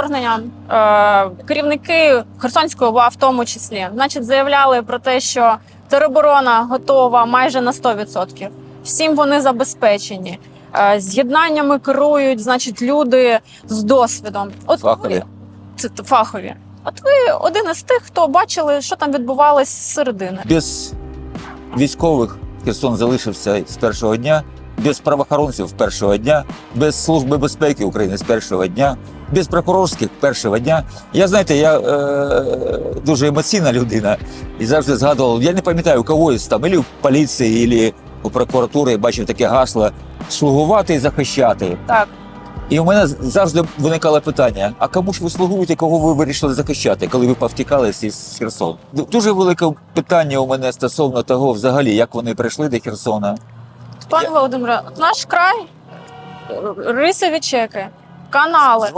вторгнення е, керівники Херсонської ОВА в тому числі, значить, заявляли про те, що тероборона готова майже на 100%. Всім вони забезпечені. Е, з'єднаннями керують, значить, люди з досвідом. От Фахові. ви- це фахові. От ви один із тих, хто бачили, що там відбувалось зсередини. Без військових Херсон залишився з першого дня, без правоохоронців першого дня, без служби безпеки України з першого дня, без прокурорських першого дня. Я знаєте, я е, дуже емоційна людина і завжди згадував. Я не пам'ятаю у когось там, або в поліції, або у прокуратури бачив таке гасло слугувати і захищати. Так. І у мене завжди виникало питання: а кому ж ви слугуєте, кого ви вирішили захищати, коли ви повтікали з з Херсону? Дуже велике питання у мене стосовно того, взагалі, як вони прийшли до Херсона. Пане Володимире, наш край, рисові чеки, канали.